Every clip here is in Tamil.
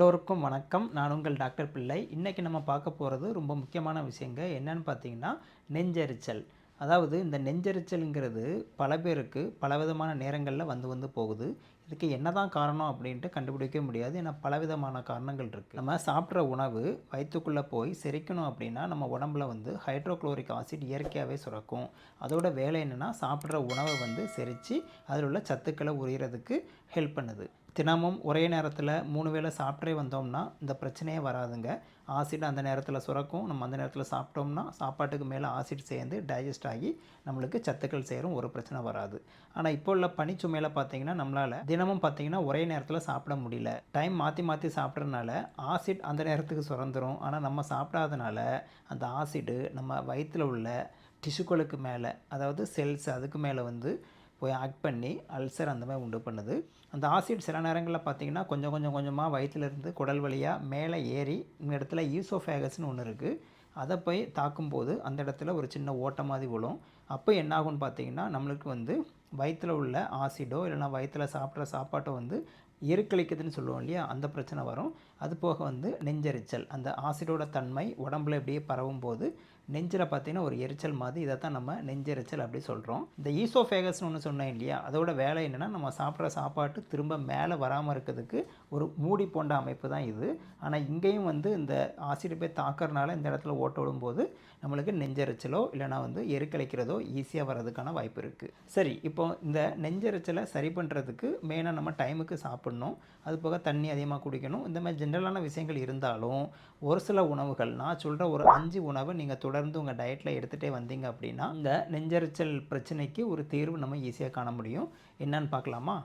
எல்லோருக்கும் வணக்கம். நான் உங்கள் டாக்டர் பிள்ளை. இன்றைக்கி நம்ம பார்க்க போகிறது ரொம்ப முக்கியமான விஷயங்க. என்னன்னு பார்த்தீங்கன்னா நெஞ்செரிச்சல். அதாவது இந்த நெஞ்செரிச்சலுங்கிறது பல பேருக்கு பலவிதமான நேரங்களில் வந்து வந்து போகுது. இதுக்கு என்னதான் காரணம் அப்படின்ட்டு கண்டுபிடிக்க முடியாது. ஏன்னா பலவிதமான காரணங்கள் இருக்குது நம்ம சாப்பிட்ற உணவு வயிற்றுக்குள்ளே போய் செரிக்கணும் அப்படின்னா நம்ம உடம்புல வந்து ஹைட்ரோக்ளோரிக் ஆசிட் இயற்கையாகவே சுரக்கும். அதோட வேலை என்னென்னா சாப்பிட்ற உணவை வந்து செரித்து அதில் உள்ள சத்துக்களை உரியறதுக்கு ஹெல்ப் பண்ணுது. தினமும் ஒரே நேரத்தில் மூணு வேளை சாப்பிட்டே வந்தோம்னா இந்த பிரச்சனையே வராதுங்க. ஆசிட் அந்த நேரத்தில் சுரக்கும். நம்ம அந்த நேரத்தில் சாப்பிட்டோம்னா சாப்பாட்டுக்கு மேலே ஆசிட் சேர்ந்து டைஜஸ்ட் ஆகி நம்மளுக்கு சத்துக்கள் சேரும் ஒரு பிரச்சனை வராது. ஆனால் இப்போ உள்ள பனிச்சுமையில் பார்த்தீங்கன்னா நம்மளால் தினமும் பார்த்தீங்கன்னா ஒரே நேரத்தில் சாப்பிட முடியல. டைம் மாற்றி மாற்றி சாப்பிட்றதுனால ஆசிட் அந்த நேரத்துக்கு சுரந்துடும் ஆனால் நம்ம சாப்பிடாதனால அந்த ஆசிடு நம்ம வயிற்றில் உள்ள டிஷ்யூக்களுக்கு மேலே அதாவது செல்ஸ் அதுக்கு மேலே வந்து போய் ஆக்ட் பண்ணி அல்சர் அந்த மாதிரி உண்டு பண்ணுது. அந்த ஆசிட் சில நேரங்களில் பார்த்தீங்கன்னா கொஞ்சம் கொஞ்சம் கொஞ்சமாக வயிற்றுலேருந்து குடல் வழியாக மேலே ஏறி இந்த இடத்துல ஈசோஃபேகஸ்னு ஒன்று இருக்குது அதை போய் தாக்கும்போது அந்த இடத்துல ஒரு சின்ன ஓட்டை மாதிரி விழும். அப்போ என்ன ஆகும்னு பார்த்தீங்கன்னா நம்மளுக்கு வந்து வயிற்றில் உள்ள ஆசிடோ இல்லைனா வயிற்றில் சாப்பிட்ற சாப்பாட்டோ வந்து எருக்களிக்குதுன்னு சொல்லுவோம் இல்லையா? அந்த பிரச்சனை வரும். அது போக வந்து நெஞ்செரிச்சல். அந்த ஆசிடோட தன்மை உடம்புல இப்படியே பரவும் போது நெஞ்சில் பார்த்தீங்கன்னா ஒரு எரிச்சல் மாதிரி இதை தான் நம்ம நெஞ்செரிச்சல் அப்படி சொல்கிறோம் இந்த ஈசோஃபேகஸ்னு ஒன்று சொன்னேன் இல்லையா? அதோட வேலை என்னென்னா நம்ம சாப்பிட்ற சாப்பாட்டு திரும்ப மேலே வராமல் இருக்கிறதுக்கு ஒரு மூடி போன்ற அமைப்பு தான் இது. ஆனால் இங்கேயும் வந்து இந்த ஆசிட் போய் தாக்கறனால இந்த இடத்துல ஓட்ட விடும்போது நம்மளுக்கு நெஞ்செரிச்சலோ இல்லைனா வந்து எருக்கலைக்கிறதோ ஈஸியாக வர்றதுக்கான வாய்ப்பு இருக்குது சரி இப்போ இந்த நெஞ்செரிச்சலை சரி பண்ணுறதுக்கு மெயினாக நம்ம டைமுக்கு சாப்பிட்ணும். அது போக தண்ணி அதிகமாக குடிக்கணும். இந்த மாதிரி ஜென்ரலான விஷயங்கள் இருந்தாலும் ஒரு சில உணவுகள் நான் சொல்கிற ஒரு அஞ்சு உணவை நீங்கள் தொடர்ந்து உங்கள் டயட்டில் எடுத்துகிட்டே வந்தீங்க அப்படின்னா இந்த நெஞ்சரிச்சல் பிரச்சனைக்கு ஒரு தீர்வு நம்ம ஈஸியாக காண முடியும். என்னன்னு பார்க்கலாமா?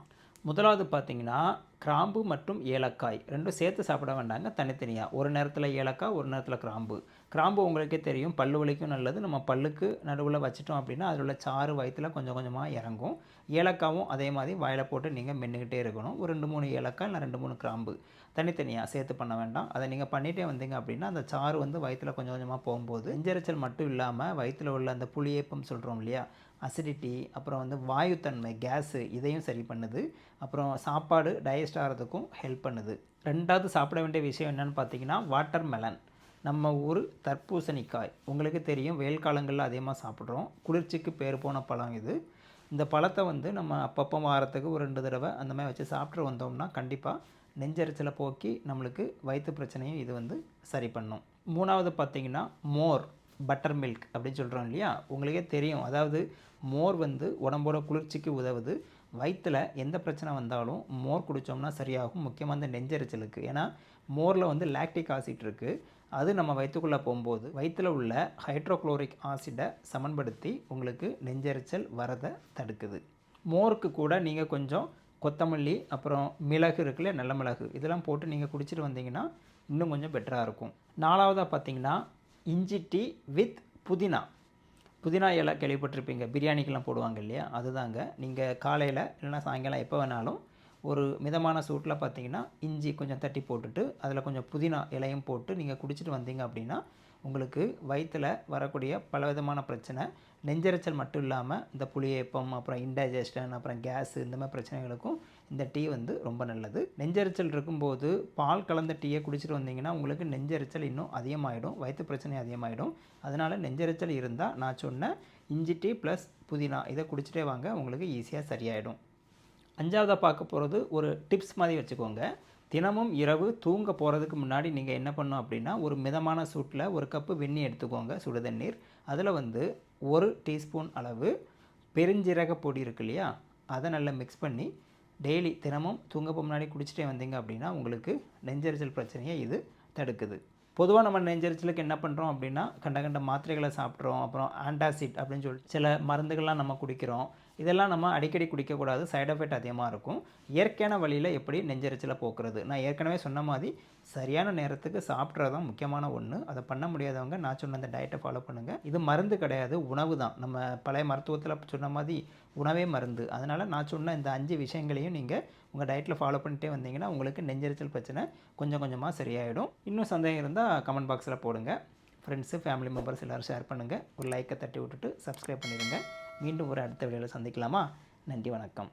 முதலாவது பார்த்தீங்கன்னா கிராம்பு மற்றும் ஏலக்காய். ரெண்டும் சேர்த்து சாப்பிட வேண்டாங்க தனித்தனியாக ஒரு நேரத்தில் ஏலக்காய் ஒரு நேரத்தில் கிராம்பு. கிராம்பு உங்களுக்கே தெரியும் பல்லு வலிக்கும் நல்லது. நம்ம பல்லுக்கு நடுவில் வச்சிட்டோம் அப்படின்னா அதில் உள்ள சாறு வயிற்றில் கொஞ்சம் கொஞ்சமாக இறங்கும். ஏலக்காவும் அதே மாதிரி வாயில் போட்டு நீங்கள் மென்னுக்கிட்டே இருக்கணும். ஒரு ரெண்டு மூணு ஏலக்காய் இல்லை ரெண்டு மூணு கிராம்பு. தனித்தனியாக சேர்த்து பண்ண வேண்டாம். அதை நீங்கள் பண்ணிகிட்டே வந்தீங்க அப்படின்னா அந்த சாறு வந்து வயிற்றில் கொஞ்சம் கொஞ்சமாக போகும்போது இஞ்சரிச்சல் மட்டும் இல்லாமல் வயிற்றில் உள்ள அந்த புளியேப்பம் சொல்கிறோம் இல்லையா அசிடிட்டி அப்புறம் வந்து வாயுத்தன்மை கேஸு இதையும் சரி பண்ணுது. அப்புறம் சாப்பாடு டைஜஸ்ட் ஆகிறதுக்கும் ஹெல்ப் பண்ணுது. ரெண்டாவது சாப்பிட வேண்டிய விஷயம் என்னென்னு பார்த்தீங்கன்னா வாட்டர் மெலன் நம்ம ஊர் தர்பூசணிக்காய். உங்களுக்கு தெரியும் வெயில் காலங்களில் அதிகமாக சாப்பிட்றோம். குளிர்ச்சிக்கு பேர் போன பழம் இது. இந்த பழத்தை வந்து நம்ம அப்பப்போ வாரத்துக்கு ஒரு ரெண்டு தடவை அந்த மாதிரி வச்சு சாப்பிட்டு வந்தோம்னா கண்டிப்பாக நெஞ்சரிச்சலை போக்கி நம்மளுக்கு வயிற்று பிரச்சனையும் இது வந்து சரி பண்ணும். மூணாவது பார்த்திங்கன்னா மோர். பட்டர் மில்க் அப்படின்னு சொல்கிறோம் இல்லையா? உங்களுக்கே தெரியும். அதாவது மோர் வந்து உடம்போட குளிர்ச்சிக்கு உதவுது. வயிற்றில் எந்த பிரச்சனை வந்தாலும் மோர் குடித்தோம்னா சரியாகும். முக்கியமாக இந்த நெஞ்சரிச்சலுக்கு. ஏன்னா மோரில் வந்து லாக்டிக் ஆசிட் இருக்குது அது நம்ம வயிற்றுக்குள்ளே போகும்போது வயிற்றில் உள்ள ஹைட்ரோக்ளோரிக் ஆசிடை சமன்படுத்தி உங்களுக்கு நெஞ்சரிச்சல் வரதை தடுக்குது. மோருக்கு கூட நீங்கள் கொஞ்சம் கொத்தமல்லி அப்புறம் மிளகு இருக்குல்ல நல்ல மிளகு. இதெல்லாம் போட்டு நீங்கள் குடிச்சிட்டு வந்தீங்கன்னா இன்னும் கொஞ்சம் பெட்டராக இருக்கும். நாலாவதாக பார்த்தீங்கன்னா இஞ்சி டீ வித் புதினா. புதினா இலை கேள்விப்பட்டிருப்பீங்க. பிரியாணிக்கெல்லாம் போடுவாங்க இல்லையா? அதுதாங்க. நீங்கள் காலையில் இல்லைனா சாயங்காலம் எப்போ வேணாலும் ஒரு மிதமான சூட்டில் பார்த்தீங்கன்னா இஞ்சி கொஞ்சம் தட்டி போட்டுட்டு அதில் கொஞ்சம் புதினா இலையும் போட்டு நீங்கள் குடிச்சிட்டு வந்தீங்க அப்படின்னா உங்களுக்கு வயிற்றில் வரக்கூடிய பலவிதமான பிரச்சனை. நெஞ்சரைச்சல் மட்டும் இல்லாமல் இந்த புளியேப்பம் அப்புறம் இன்டைஜஷன் அப்புறம் கேஸ் இந்த மாதிரி பிரச்சனைகளுக்கும் இந்த டீ வந்து ரொம்ப நல்லது. நெஞ்சரிச்சல் இருக்கும்போது பால் கலந்த டீயை குடிச்சிட்டு வந்தீங்கன்னா உங்களுக்கு நெஞ்சரிச்சல் இன்னும் அதிகமாகிடும் வயிற்று பிரச்சனை அதிகமாகிடும் அதனால் நெஞ்சரிச்சல் இருந்தால் நான் சொன்ன இஞ்சி டீ ப்ளஸ் புதினா இதை குடிச்சிட்டே வாங்க உங்களுக்கு ஈஸியாக சரியாயிடும். அஞ்சாவதாக பார்க்க போகிறது ஒரு டிப்ஸ் மாதிரி வச்சுக்கோங்க. தினமும் இரவு தூங்க போகிறதுக்கு முன்னாடி நீங்கள் என்ன பண்ணணும் அப்படின்னா ஒரு மிதமான சூட்டில் ஒரு கப்பு வெந்நி எடுத்துக்கோங்க சுடுதண்ணீர். அதில் வந்து ஒரு டீஸ்பூன் அளவு பெருஞ்சீரக பொடி இருக்கு இல்லையா? அதை நல்லா மிக்ஸ் பண்ணி டெய்லி தினமும் தூங்க முன்னாடி குடிச்சிட்டே வந்தீங்க அப்படின்னா உங்களுக்கு நெஞ்சரிச்சல் பிரச்சனையை இது தடுக்குது. பொதுவாக நம்ம நெஞ்சரிச்சலுக்கு என்ன பண்ணுறோம் அப்படின்னா கண்ட கண்ட மாத்திரைகளை சாப்பிட்றோம் அப்புறம் ஆன்டாசிட் அப்படின்னு சொல்லிட்டு சில மருந்துகள்லாம் நம்ம குடிக்கிறோம். இதெல்லாம் நம்ம அடிக்கடி குடிக்கக்கூடாது. சைட் எஃபெக்ட் அதிகமாக இருக்கும். இயற்கையான வழியில் எப்படி நெஞ்சரிச்சலை போக்குறது? நான் ஏற்கனவே சொன்ன மாதிரி சரியான நேரத்துக்கு சாப்பிட்றது தான் முக்கியமான ஒன்று அதை பண்ண முடியாதவங்க நான் சொன்ன அந்த டயட்டை ஃபாலோ பண்ணுங்கள் இது மருந்து கிடையாது உணவு தான். நம்ம பழைய மருத்துவத்தில் சொன்ன மாதிரி உணவே மருந்து. அதனால் நான் சொன்ன இந்த அஞ்சு விஷயங்களையும் நீங்கள் உங்கள் டயட்டில் ஃபாலோ பண்ணிட்டே வந்தீங்கன்னா உங்களுக்கு நெஞ்சரிச்சல் பிரச்சனை கொஞ்சம் கொஞ்சமாக சரியாயிடும். இன்னும் சந்தேகம் இருந்தால் கமெண்ட் பாக்ஸில் போடுங்க. ஃப்ரெண்ட்ஸு ஃபேமிலி மெம்பர்ஸ் எல்லோரும் ஷேர் பண்ணுங்கள் ஒரு லைக்கை தட்டி விட்டுட்டு சப்ஸ்கிரைப் பண்ணிடுங்க. மீண்டும் ஒரு அடுத்த வீடியோவில் சந்திக்கலாமா? நன்றி வணக்கம்.